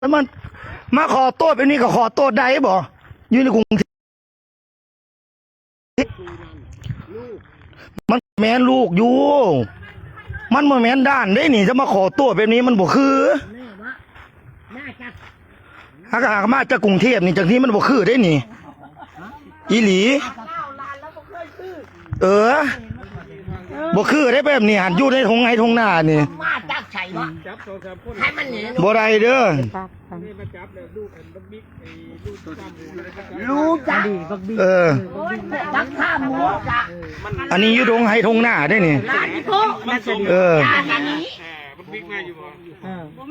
แล้วมันมาขอโทษแบบนี้ก็ขอโทษได้บ่อยู่ในกรุงเทพมันแม่นลูกอยู่ มันบ่แม่นด้านได้นี่จะมาขอโทษแบบนี้มันบ่คือหากามาจากกรุงเทพนี่จากนี้มันบ่คือได้นี่อีหลี เออบ่คือได้แบบนี้หันอยู่ในทงไห้ทงหน้านี่ มาจากไสวะจับสองสามคนให้มันหนีบ่ได้เด้อนี่มาจับแล้วลูกอันบักบิ๊กไอ้ลูกตัวตามหมูเลยนะครับรู้จักเออจักข้าหมูจ้ะอันนี้อยู่ทงไห้ทงหน้าได้นี่ร้านนี้พวกมันสมเอออันนี้อ่าบักบิ๊กมาอยู่บ่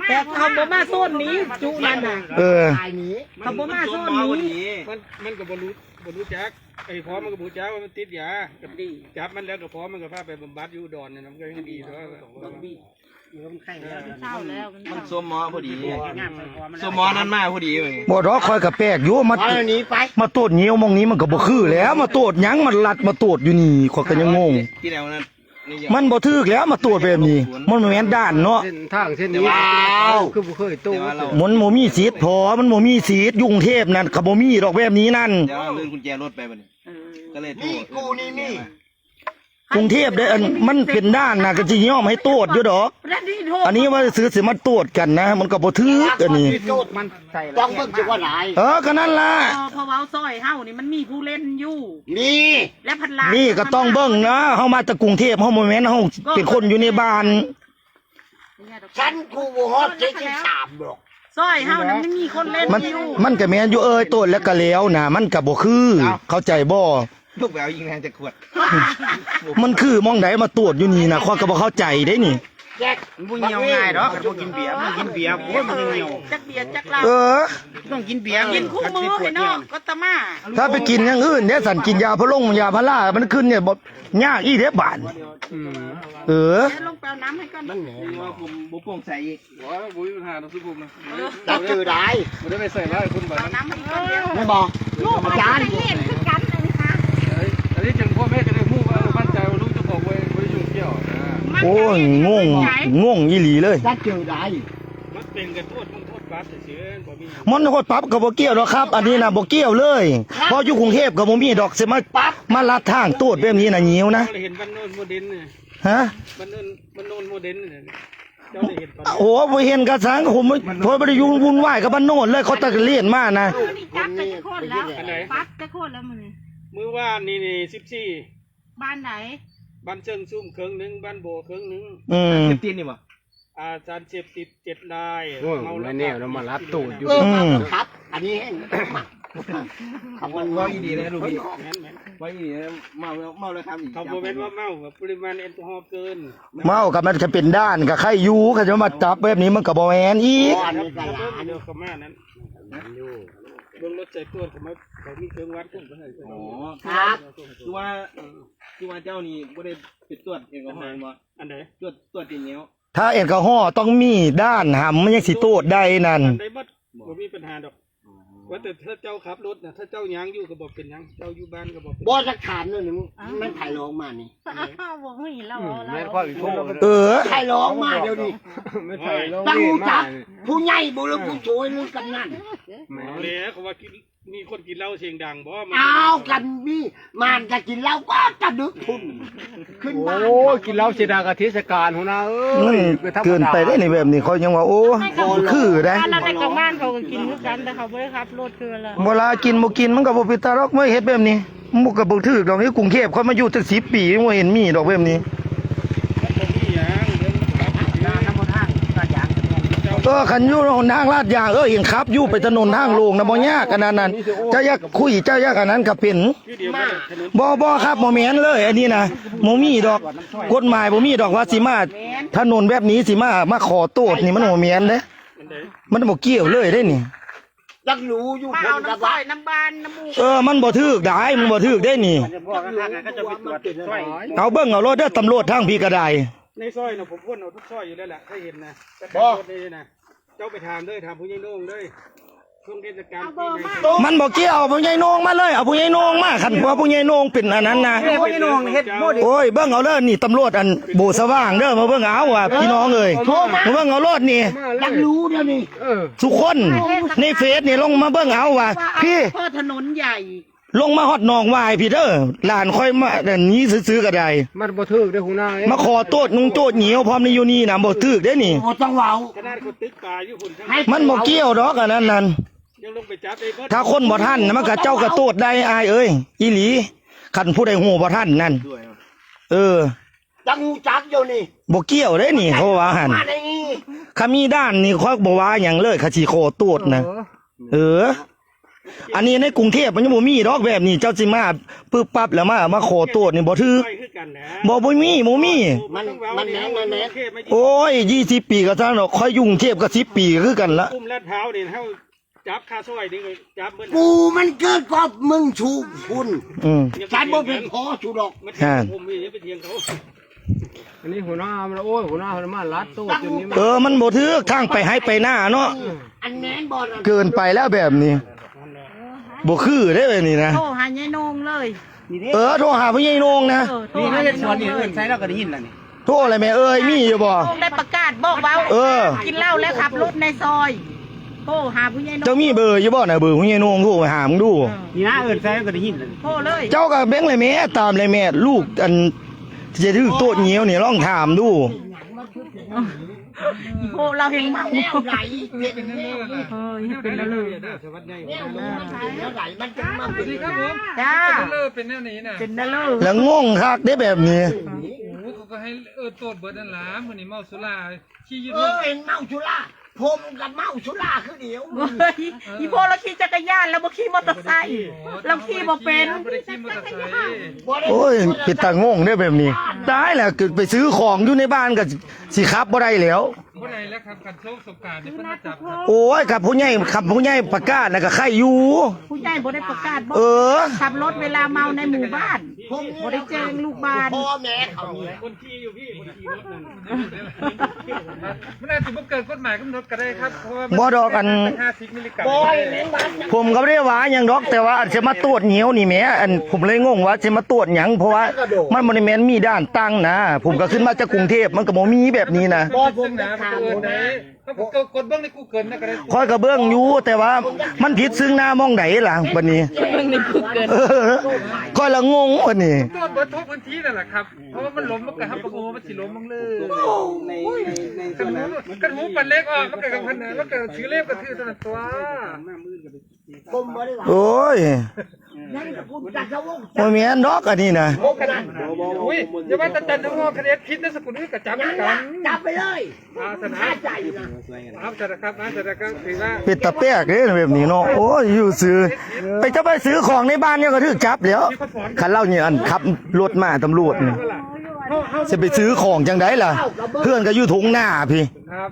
แต่เขาบ่มาโซนนี้จุนั่นน่ะเออตายหนีเขาบ่มาโซนนี้มันมันก็บ่รู้บ่รู้จักไอ้พอมันก็บ่รู้จักว่ามันติดยากับจับมันแล้วก็พอมันก็พาไปบำบัดอยู่อุดอนเนี่ยนะมันก็ยังดีแต่ว่าบักบิ๊กมันสวมหมอพอดีสวมหมอนั่นมาพอดีเลยบ่ดอกคอยกับแปลกอยู่มาเอาหนีไปมาโตดเงี้ยวมองนี้มันก็บ่คือแล้ว มาโตดหยังมันลัดมาโตดอยู่นี่ข้อยก็ยังงงที่แล้วนั้นนี่ยังมันบ่ถึกแล้วมาโตดแบบนี้ มันบ่แม่นด้านเนาะเส้นทางเส้นนี้คือบ่เคยตู้แต่ว่าเรามันบ่มีสิทธิ์พอมันบ่มีสิทธิ์ยุ่กรุงเทพนั่นก็บ่มีดอกแบบนี้นั่นเดี๋ยวเราลื่นกุญแจรถไปบัดนี้ก็เลยโทรนี่กูนี่นี่ กรุงเทพได้อันมันเป็นด้านน่ะก็สิยอมให้โตดอยู่ดอกแล้วนี่โทษอันนี้ว่าซื้อสิมาโตดกันนะ มันก็บ่ถึกอันนี้ โจทย์มันต้องเบิ่งจังว่าไหนเออก็นั่นล่ะ พอพอเว้าซอยเฮานี่มันมีผู้เล่นอยู่นี่และพันลานี่ก็ต้องเบิ่งนะเฮามาจากกรุงเทพเฮาบ่แม่นเฮาเป็นคนอยู่ในบ้าน ฉันกูบ่ฮอดเจ็ดสิบสามหรอกซอยเฮานั้นมันมีคนเล่นมันอยู่มันก็แม่นอยู่เอ้ยโตดแล้วก็แล้วนะมันก็บ่คือ เข้าใจบ่ ลูกแววยิงแทงจะขวดมันคือมองใดมาตรวจอยู่นี่นะข้อยก็บ่เข้าใจได้นี่แจ็คบุญเหี่ยวง่ายดอกพวกกินเบียร์มันกินเบียร์โอ้ยมันเหี่ยวจักเบียร์จักเหล้าเออ ต้องกินเบียร์กินคู่มือให้นอกก็ตะมาถ้าไปกินอย่างอื่นเนี่ยสันกินยาพะลงยาพารามันขึ้นเนี่ยบ่ยากอีเด้บานเออ แล้วลงไปเอาน้ำให้ก่อนว่าผมบุโป่งใส่อีกว่าบ่มีปัญหาต้องสู้ผมนะจักจือได้บ่ได้ไปใส่ร้ายคนแบบเอานั้นน้ำให้ก่อนเดียวไม่บอกอาจารย์อัน นี้จังพ่อแม่จะได้ฮู้ว่ามั่นใจว่าลูกจะบอกว่าบ่ได้ยุ่งเกี่ยวนะโอ้ยงงงงอีหลีเลยจักจือได้มันเป็นกันโทษมึงโทษบาปเฉยๆบ่มีมันโคตรปั๊บก็บ่เกี่ยวดอกครับ อันนี้น่ะบ่เกี่ยวเลยเพออยู่กรุงเทพก็บ่มีดอกสิมามาลัดทางโตดแบบนี้น่ะหิวนะเราเห็นบ้านโน้นโมเดลเนี่ยฮะบ้านโน้นบ้านโน้นโมเดลเนี่ยเจ้าได้เห็นตอนนี้โอ้บ่เห็นกระสังผมเพราะบ่ได้ยุ่งวุ่นวายกับบ้านโน่นเลยเขาตะเลียนมานะนี่จับไปจะโคตรแล้วอันไหนปัดจะโคตรแล้วมึงนี่ มือว่านนี่นี่สิบสี่บ้านไหน บ้านเชิงซุ่มเครื่องหนึ่งบ้านโบเครื่องหนึ่งอืมเจ็บตีนนี่บ่อาจารย์เจ็บติดเจ็ดลายโอ้ยไม่แน่เรามารับตูดอยู่ เอออืมครับ อันนี้แห้งคำมันว่าว่าอีดีเลยลูกพี่แม่นแม่นว่าอีดีเลยเมาแล้วเมาแล้วครับอีกเขาบอกเป็นว่าเมาแบบปริมาณแอลกอฮอล์เกินเมากับมันจะเป็นด้านกับใครอยู่เขาจะมาจับแบบนี้มันก็บ่แม่นอีกอ๋ออันนี้ก็เพิ่มหลานเดียวกับแม่นั้น เบื้องรถใจตัวเขาไม่เขามีเครื่องวัดขึ้นไปให้อ๋อครับคือว่าคือว่าเจ้านี่บ่ได้ไปตรวจแอลกอฮอล์บ่อันไหนตรวจตรวจตีนเหนียวถ้าแอลกอฮอล์ต้องมีด้านหำมันยังสิโตดได้นั่นอันใดบัดบ่มีปัญหาดอก ว่าแต่ถ้าเจ้าขับรถนะถ้าเจ้ายังอยู่ก็บอกเป็นยังเจ้าอยู่บ้านก็บอกเป็นบ่สักถามหนึงมันถ่ายลงมานี่อ้าวบอกให้เราเอาแม่นเราข้ออีกโทษเออถ่ายลงมาเดี๋ยวนี้ไม่ใช่ลงตั้งเรียหูนจัมากผู้ใหญ่บ่หรือผู้ช่วยหรือกำนัน แหมเอาเลยเขาว่ากิน มีคนกินเหล้าเสียงดังบ่มันเอากันนี่มานจะกินเหล้าก็จะดึกทุนขึ้นโอ้บ้านยกินเหล้าเสียดายกับเทศกาลหัวหน้าเอ้มันยม่ธรรมดาเกินไปได้ในแบบนี้เขายังว่าโอ้คือได้บ้านเราในกลางบ้านเขาก็กินด้วยกันแต่เขาไม่ได้ขับรถคือละเวลากินบ่กินมันก็บ่เป็นตาดอกไม่เฮ็ดแบบนี้มันก็บ่ถูกดอกนี้กรุงเทพเขามาอยู่ตั้ง10ปีบ่เห็นมีดอกแบบนี้ บ่มีหยังเรื่องขับ น้ำมันห้างก็อยาก เออคันอยู่หนทางลาดยางเออเห็นครับอยู่ไปถนนทางโลงนะบ่ยากอันนั้นนั่นเจ้าอยากคุยเจ้าอยากอันนั้นก็เป็นคือเดียวกันถนนบ่บ่ครับบ่แม่นเลย อันนี้นะบ่มีดอกกฎหมายบ่มีดอกว่าสิมาถนนแบบนี้สิมามาขอโทษนี่มันบ่แม่นเด้อันใดมันบ่เกี่ยวเลยเด้นี่จักรู้อยู่มาเพิ่เอานกับน้ำซว่าอยน้ำบานน้ำมูกเออมันบ่ถูกได้มันบ่ถูกได้นี่ก็จะไปตรวจช่วยเอาเบิ่งเอารถเด้อตำรวจทางพี่ก็ได้ในซอยน่ะผมพ่นเอาทุกซอยอยู่แล้วแหละถ้าเห็นนะแต่ขับรถนี่นะ เจ้าไปถามเลยถามผู้ใหญ่โหน่งเลยช่วงเทศกาลปีใหม่มันบ่เกี่ยวเอาผู้ใหญ่โหนงมาเลยเอาผู้ใหญ่โหนงมาคันว่าผู้ใหญ่โหนงเป็นอันนั้นนะเฮ็ดน้องเฮ็ดโมดิโอ้ยเบิ่งเอาเด้อนี่ตำรวจอันโบสว่างเด้อมาเบิ่งเอาว่ะพี่น้องเอ้ยมาเบิ่งเอารถนี่อยากรู้เดี๋ยวนี้เออทุกคนในเฟซนี่ลงมาเบิ่งเอาว่ะพี่ พ่อถนนใหญ่ ลงมาฮอดหนองวายพี่เด้อหลานค่อยมาอันนี้ซื้อๆก็ได้ มันบ่ถึกได้อหัวหน้าเอ้ยมาขอโทษนุงโทษเหนียวพร้อมในอยู่นี่นะบ่ถึกเด้นี่ โอ้ต้องเว้าขนาดเขาตึกป่าอยู่พุ่นทั้งให้มันบ่เกี่ยวดอกอันนั้นนั่นยังลงไปจับไอ้เบิดถ้าคนบ่ทันน่ะมันก็เจ้าก็โทษได้อายเอ้ยอีหลีคันผู้ใดฮู้บ่ทันนั่นเออจังหูจักอยู่นี่บ่เกี่ยวเด้นี่เขาว่าหั่นมาในนี้ ขามีด้านนี่เขาบ่ว่าหยังเลยเขาสิขอโทษนะเออ อันนี้ในกรุงเทพมันยังบ่มีดอกแบบนี้เจ้าสิมาปึ๊บปั๊บแล้วมามาขอโทษนี่บ่ถือไปคือกันนะบ่บ่มีบ่มี มันมันแหนงมันแหนง เทพไม่โอ้ย20ปีก็ซั่นดอกค่อยยุ่งเทพก็10ปีก็คือกันละอุ้มลาดเท้าวนี่เฮาจับคาซอยนี่ก็จับเบิดกูมันเกิดกอบมึงชูคุณอืม ฉันบ่เป็นพอชูดอกมาเถียงผมนี่ไปเถียงเขา อันนี้หัวหน้ามันโอ้ยหัวหน้ามันมาลัดตูดจนนี้มันเออมันบ่ถือทางไปให้ไปหน้าเนาะอันแหนงบ่อนเกินไปแล้วแบบนี้บ่คือได้แบบนี้นะโทรหายายนงเลยเออโทรหาพี่ใหญ่โหนงนะเออโทรหายายนงเลยใช้เราก็ได้ยินแล้วนี่โทรอะไรแม่เอ้ยมีอยู่บ่ นงได้ประกาศบอกว่าเออ กินเหล้าแล้วขับรถในซอยโทรหาผู้ใหญ่นงเจ้ามีเบอร์อยู่บ่น่ะเบอร์พี่ใหญ่โหนงโทรไปหามึงดู นี่นะเอิ้นใช้เราก็ได้ยินแล้วนี่ โทรเลย เจ้าก็เบ้งเลยแม่ตามเลยแม่ลูกอันที่ จะถือโต๊ะเหนียวนี่ลองถามดูโทรเราเห็นเมาแนวไหนเป็นแนวไหนเออเป็นแล้วเลยสวัสดีแนวไหนมันจะมาเป็นครับผมจ้าเลิกเป็นแนวนี้นะเป็นแล้วเลยแล้วงงคักได้แบบนี้โอ้เขาก็ให้เออโตดเบิดนั่นละมือนี้เมาสุราขี้ยืดเออเอ็นเมาชุล่า ผมกับเมาชุล่าคือเดียวเฮ้ยอีโพเราขี่จักรยานแล้วบ่ขี่มอเตอร์ไซค์เราขี่บ่เป็นบ่ได้ขี่มอเตอร์ไซค์บ่ได้โอ้ยเป็นตางงได้แบบนี้ตายแล้วคือไปซื้อของอยู่ในบ้านก็สิครับบ่ได้แล้ว บ่ได้แล้วครับกันโชคสงการนี่เพิ่นมาจับครับโอ้ยกับผู้ใหญ่ขับผู้ใหญ่ประกาศนะก็ใครอยู่ ผู้ใหญ่บ่ได้ประกาศบอกเออขับรถเวลาเมาในหมู่บ้านผมบ่ได้แจ้งลูกบ้าน พ่อแม่เขาเนี่ยคนขี่อยู่พี่คนขี่รถนั่นมันอาจจะบ่เกิดกฎหมายกำหนดก็ได้ครับเพราะว่าบ่ดอกอัน50มิลลิกรัมบอยแมงวันผมก็ไม่ได้ว่าหยังดอกแต่ว่าอาจจะมาตรวจเหนียวนี่แหมอันผมเลยงงว่าจะมาตรวจหยังเพราะว่ามันบ่ได้แม่นมีด้านตั้งนะ ผมก็ขึ้นมาจากกรุงเทพมันก็บ่มีแบบนี้นะ บอยผซึ่มงจะนะถามเกิผดมไหนนะ ถ้าผมกดเบื้องในกูเกิลนะก็ได้คอยก็เบื้องอยู่แต่ว่ามันผิดซึ่งหน้ามองไหนล่ะบัดนี้เออคอยละงงบัดนี้ ตัวเบิร์ทุกพื้นที่นั่นแหละครับ เพราะว่ามันล้มมันก็ฮับประโงมันสิล้มมังเลยในในกันหูกันหูปันเล็กออกมันเกิดกับพันธุ์มันเกิดถือเล็บกระทือตัวนั้นตัวผมบ่ได้ว่าโอ้ยนั่นก็ผมจะจะวงบ่แม่นดอกอันนี้นะผมนั่นอุ้ยอย่าว่าแต่จันทร์ทั้งหมดคะแนนพิษในสกุลนี้กับจับนั่นกันะนจับไปเลยอาสนะฆ่าใจนะครับสวัสดีครับนะสวัสดีครับถือว่าเป็นตะแปกเด้แบบนี้เนาะโอ้ยอยู่ซื้อไปจะไปซื้อของในบ้านเนี่ยก็ถูกจับแล้วคันเล่าเนี่ยอันขับรถมาตำรวจนี่จะไปซื้อของจังไดล่ะ เพื่อนก็อยู่ทงหน้าพี่ครับ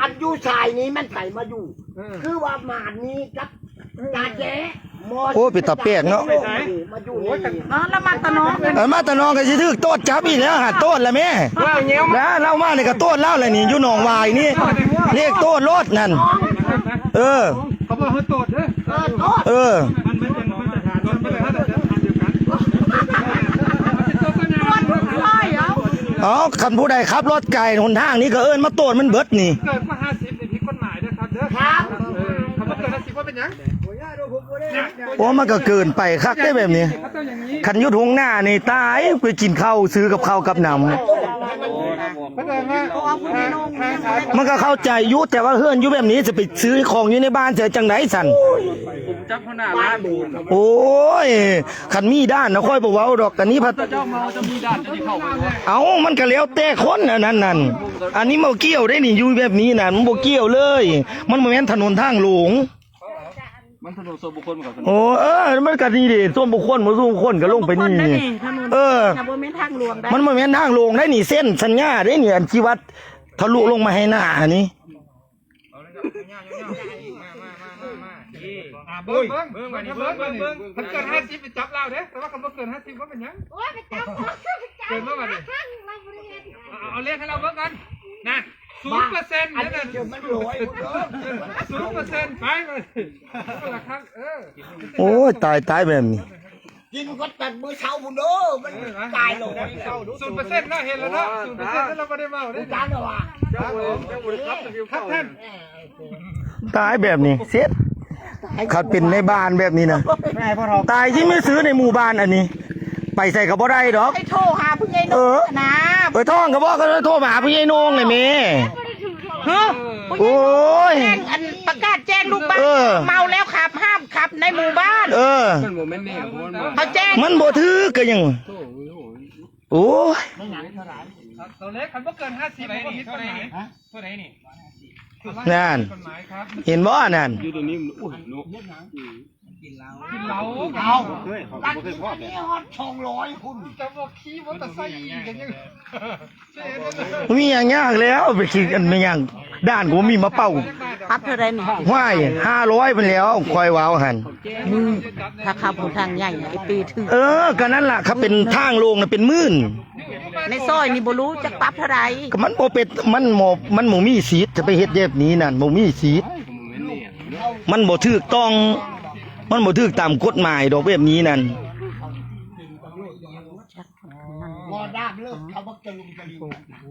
อันอยูชายนี้มันใส่มาอยู่ คือว่าหมาดนี้กับตาเจ๊ม โอ้ยเป็นตะแปกเนาะมาอยู่นี่เออแล้วมาตะน้องเป็นเออมาแตะนองก็สิถูกโทษจับอีกแล้วหาโทษแล้วแม่นะเล่ามานี่ก็โทษเล่าเลยนี่อยู่หนองวายนี่เรียกโทษรถนั่น เออ เขาบอกให้ตรวจเด้อเออโทษเออ มันไม่เป็นมาตรฐานมันไม่เป็นมาตรฐานเดียวกันมันเป็นตัวปัญหาใช่เหรอเอาคันผู้ใดขับรถไกลหนทางนี้ก็เอิ้นมาโทษมันเบิดนี่ เกิดมา50นี่ผิดกฎหมายนะครับเด้อครับเออคำว่าเกิด50ว่าเป็นหยัง โอ้มันก็เกินไปคักได้แบบนี้เขาต้องอย่างนี้คันอยุทงหน้านี่ตายไปกินข้าวซื้อกับข้าวกับน้ถ้าเกิดว่าทางทางสายำมันก็เข้าใจอยุแต่ว่าเฮือนอยุแบบนี้จะไปซื้อของอยู่ในบ้านเจอจังไดสันผมจับหัวหน้าร้านบูนโอ้ยคันมีด้านนะค่อยบอกว่าดอกกันนี้พัดเจ้าเมาจะมีด่านจะมีเข้าไปเอามันก็แล้วแต่คนอันนั้นนั่นอันนี้มันเกี่ยวได้นี่อยู่แบบนี้น่ะมันบ่เกี่ยวเลย มันบ่แม่นถนนทางหลวง มันถนนส่วนบุคคลกับโอ้เออมันก็นี่ดิส่วนบุคคลบ่ส่วนบุคคลก็ลงไปนี่ได้นี่นี่ถนนเออแต่บ่แม่นทางหลวงได้มันบ่แม่นทางหลวงได้นี่เส้นสัญญาได้นี่อันที่วัดทะลุลงมาให้หน้านี่อ่าเบิ้งเบิ้งเบิ้งเบิ้งเบิ้งเบิ้งถ้าเกิน50ไปจับเราเด้แต่ว่าคำว่าเกิน50ว่าเป็นหยัง โอ้ยไปจับหัวไปจับเกินเมื่อวานนี้ข้างเราบริเวณเอาเอาเลขให้เราเบิ้งกันนะ ศูนย์เปอร์เซ็นต์อันนั่นนี้น่ะเดี๋ยวมันลอยหมดเลยศูนย์เปอร์เซ็นต์ไปมาคนละครั้งเออโอ้ยตายตายแบบนี้กินก็ตัดมือเช้าบุญเด้อมันตายลงศูนย์เปอร์เซ็นต์น่าเห็นแล้วเนาะศูนย์เปอร์เซ็นต์นั้นเราไม่ได้เมาได้จานเหรอวะครับท่านตายแบบนี้เสียดเขาเป็นในบ้านแบบนี้นะตายที่ไม่ซื้อในหมู่บ้านอันนี้ ไปใส่กับบ่ได้ดอกให้โทรหาผู้ใหญ่นเออกนะไปท่องกับบ่ก็โทรมาหาพี่ยายนงเลยแม่ฮะโอ้ย แจ้งอันประกาศแจ้งลูกบ้านเออ เมาแล้วขับห้ามขับในหมู่บ้านเออ มันโมเมนต์นี่ผมมันเขาแจ้งมันบ่ถือก็ยังโอ้ยตัวเล็กคันบ่เกินห้าสิบผมก็ผิดกฎหมายตัวไหนนี่นั่น กฎหมายครับ เห็นบ่นั่นอยู่ตรงนี้มันอุ้ยนก กินเหล้าเอาเอาตัดที่นี่ฮอดสองร้อยคุณจะบอกขี่มอเตอร์ไซค์อีกกันยังเจ๊นั่นน่ะมีอย่างยากแล้วไปคิดกันไม่ยังด้านกูมีมาเป่าปรับเท่าไรนี่ห้วยห้าร้อยไปแล้วคอยว้าวหันมึงถ้าขับผทางใหญ่ไอ้ปีถือเออก็นั่นล่ะเขาเป็นทางโลงน่ะเป็นหมื่นในซอยนี่บ่รู้จะปรับเท่าไรก็มันบ่เป็ดมันหมอบมันบ่มีสีดจะไปเฮ็ดแบบนี้นั่นบ่มีสีดมันบ่ถูกต้อง มันบ่ถูกตามกฎหมายดอกแบบนี้นั่นพอด้ามเลิกเขาบอกจะลุมจะลิง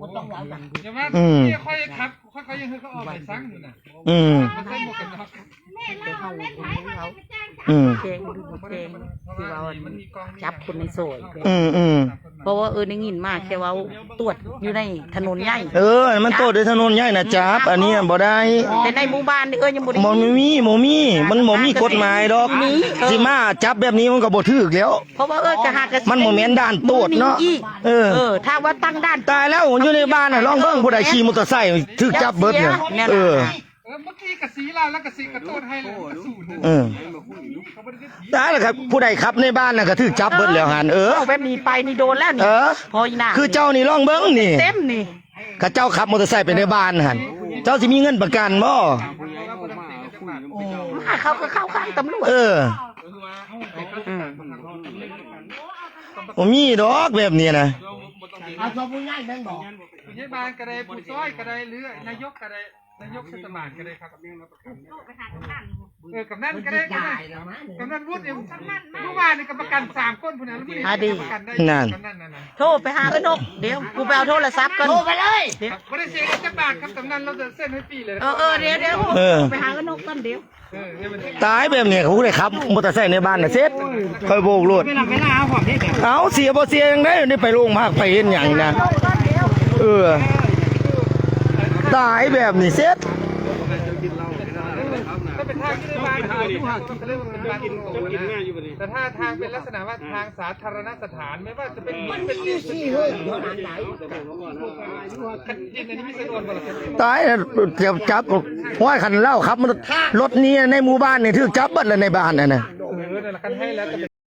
ก็ต้องร้อยกัน เดี๋ยวมาอืมค่อยครับค่อยๆยังให้เขาออกไปซังอยู่น่ะอืม มันใส่หมวกกันน็อก อืมแจ้งดูบ่แจ้งคือว่ามันมีกองจับคนในซอยอืมอืมเพราะว่าเออได้ยินมาแค่ว่าตรวจอยู่ในถนนใหญ่เออ มันโตด้วยถนนใหญ่นะจับ อันนี้บ่ได้แต่ในหมู่บ้านนี่เออยังบ่ได้บ่มีบ่มี มันบ่มีกฎหมายดอกมีเออสิมาจับแบบนี้มันก็บ่ถูกแล้ว เพราะว่าเออกะหากะสิมันบ่แม่นด่านโตดเนาะอีกเออ เออ ถ้าว่าตั้งด่าน ตายแล้วอยู่ในบ้านน่ะลองเบิ่งผู้ใดขี่มอเตอร์ไซค์ถูกจับเบิดเนี่ยแน่นอนเออ เออเมื่อกี้กระสีเราแล้วกระสีกระโดดให้เลยกระสูดเออตายแล้วครับ ผู้ใดขับในบ้านน่ะก็ถูกจับเบิดแล้วหั่นเออ เอาแบบนี้ไปนี่โดนแล้วเอนี่อพออีน่าคือเจ้านี่ลองเบิ่งนี่เต็มนี่ข้าเจ้าขับมอเตอร์ไซค์ไปในบ้านหั่นเจ้าสิมีเงินประกันบ่มาเขาก็เข้าข้างตำรวจเอออืมบ่มีดอกแบบนี้นะเอาชมผู้ใหญ่แม่งบอกผู้ใหญ่บ้านก็ได้ผู้ซอยก็ได้หรือนายกก็ได้ นายกเทศบาลก็ได้ครับเออกำนันก็ได้ก็ได้กำนันวุฒิเนี่ยเมื่อวานนี่กรรมการสามคนผู้นั้นผู้นี้ประกันได้กำนันนั่นน่ะโทรไปหาไอ้นกเดี๋ยวกูไปเอาโทรศัพท์ก่อนโทรไปเลยครับไม่ได้เสียจักบาทครับกำนันเราจะเส้นให้ปีเลยเออเออเดี๋ยวเดี๋ยวเออไปหาไอ้นกก่อนเดี๋ยวเออเนี่ยมันตายแบบนี้เขาได้ขับมอเตอร์ไซค์ในบ้านน่ะเสร็จค่อยโบกรถเวลาเวลาเอาของนี่เนี่ยเอาเสียบ่เสียยังได้ได้ไปโรงพักไปเห็นหยังนะเออ ตายแบบนี้เสร็จถ้าเป็นทางที่ได้บ้านเขาเรียกว่าเป็นบ้านกินโตนะแต่ถ้าทางเป็นลักษณะว่าทางสาธารณสถานไม่ว่าจะเป็นมันเป็นที่ที่เฮ้ยเท่านั้นไหนคันดินอันนี้ไม่สะดวกบ่ล่ะครับตายแล้วเดี๋ยวจับห้อยคันเหล่าครับมันรถนี้ในหมู่บ้านนี่ถูกจับเบิดแล้วในบ้านน่ะนะเออนั่นแหละคันให้แล้วจะ